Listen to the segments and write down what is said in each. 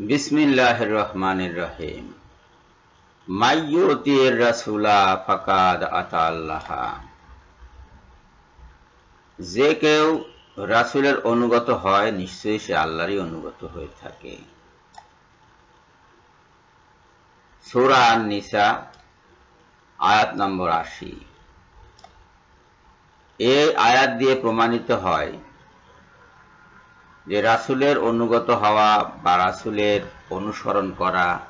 যে কেউ রাসুলের অনুগত হয়, নিশ্চয়ই সে আল্লাহরই অনুগত হয়ে থাকে। সুরা নিসা আয়াত নম্বর আশি। এই আয়াত দিয়ে প্রমাণিত হয় যে রাসুলের অনুগত হওয়া বা রাসুলের অনুসরণ করা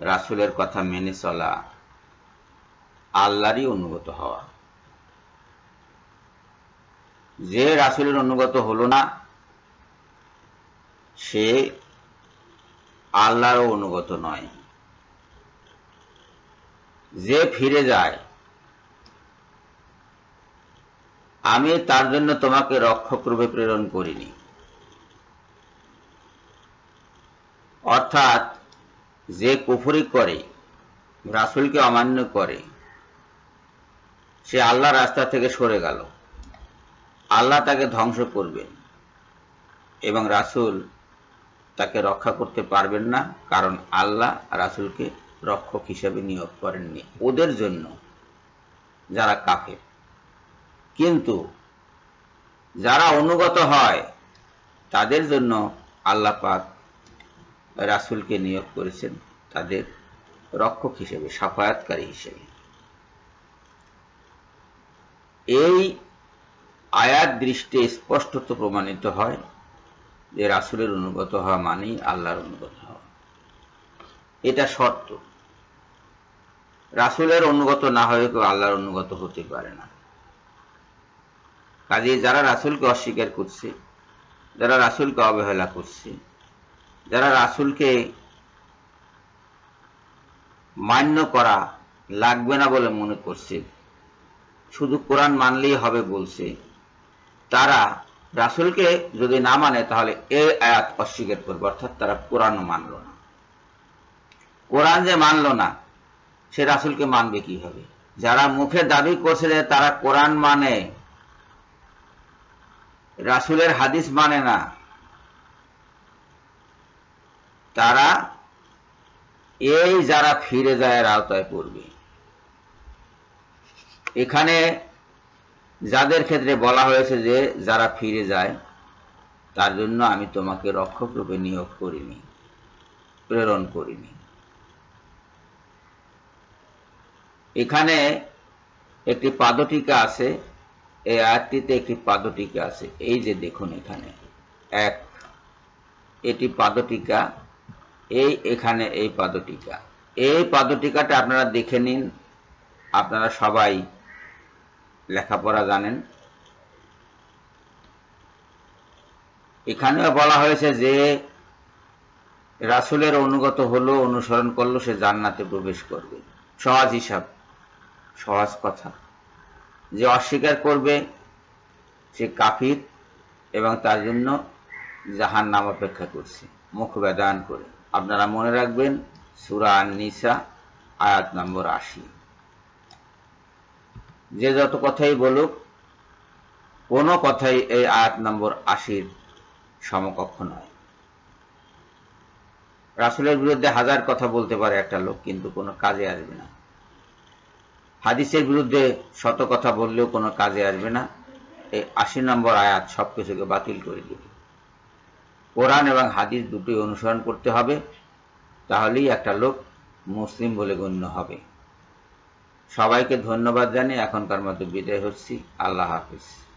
রাসুলের কথা মেনে চলা আল্লাহরই অনুগত হওয়া। যে রাসুলের অনুগত হলো না, সে আল্লাহরও অনুগত নয়। যে ফিরে যায়, আমি তার জন্য তোমাকে রক্ষক রূপে প্রেরণ করিনি। অর্থাৎ যে কুফরি করে, রাসুলকে অমান্য করে, সে আল্লাহ রাস্তা থেকে সরে গেল। আল্লাহ তাকে ধ্বংস করবেন এবং রাসুল তাকে রক্ষা করতে পারবেন না, কারণ আল্লাহ রাসুলকে রক্ষক হিসেবে নিয়োগ করেননি। ওদের জন্য যারা কাফের। কিন্তু যারা অনুগত হয়, তাদের জন্য আল্লাহ পাক রাসুলকে নিয়োগ করেছেন তাদের রক্ষক হিসেবে, সাফায়াতকারী হিসেবে। এই আয়াত দৃষ্টি স্পষ্টত প্রমাণিত হয় যে রাসুলের অনুগত হওয়া মানেই আল্লাহর অনুগত হওয়া। এটা শর্ত। রাসুলের অনুগত না হয়ে কেউ আল্লাহর অনুগত হতে পারে না। কাজে যারা রাসুলকে অস্বীকার করছে, যারা রাসুলকে অবহেলা করছে যারা রাসুলকে মান্য করা লাগবে না বলে মনে করছে, শুধু কোরআন মানলেই হবে বলছে, তারা রাসুলকে যদি না মানে তাহলে এই আয়াত অস্বীকার করবে, অর্থাৎ তারা কোরআনও মানল না। কোরআন যে মানল না, সে রাসুলকে মানবে কি হবে যারা মুখে দাবি করছে যে তারা কোরআন মানে রাসুলের হাদিস মানে না তারা এই যারা ফিরে যায় আওতায় পড়বে। এখানে যাদের ক্ষেত্রে বলা হয়েছে যে যারা ফিরে যায়, তার জন্য আমি তোমাকে রক্ষক রূপে নিয়োগ করিনি, প্রেরণ করিনি। এখানে একটি পাদটিকা আছে, এই আয়াতটিতে একটি পাদটিকা আছে। এই যে দেখুন এখানে, এক, এটি পাদটিকা এই এখানে এই পাদটিকা। এই পাদটিকাটা আপনারা দেখে নিন। আপনারা সবাই লেখাপড়া জানেন। এখানেও বলা হয়েছে যে, রাসুলের অনুগত হলো, অনুসরণ করল, সে জান্নাতে প্রবেশ করবে। সহজ হিসাব, সহজ কথা। যে অস্বীকার করবে, সে কাফির এবং তার জন্য জাহান নাম অপেক্ষা করছে, মুখ বেদান করে। আপনারা মনে রাখবেন, সুরা নিসা আয়াত নম্বর আশি। যে যত কথাই বলুক, কোনো কথাই এই আয়াত নম্বর আশির সমকক্ষ নয়। রাসুলের বিরুদ্ধে হাজার কথা বলতে পারে একটা লোক, কিন্তু কোনো কাজে আসবে না। হাদিসের বিরুদ্ধে শত কথা বললেও কোনো কাজে আসবে না। এই আশি নম্বর আয়াত সবকিছুকে বাতিল করে দিবে। কোরআন এবং হাদিস দুটোই অনুসরণ করতে হবে, তাহলেই একটা লোক মুসলিম বলে গণ্য হবে। সবাইকে ধন্যবাদ জানিয়ে এখনকার মতো বিদায় হচ্ছি। আল্লাহ হাফিজ।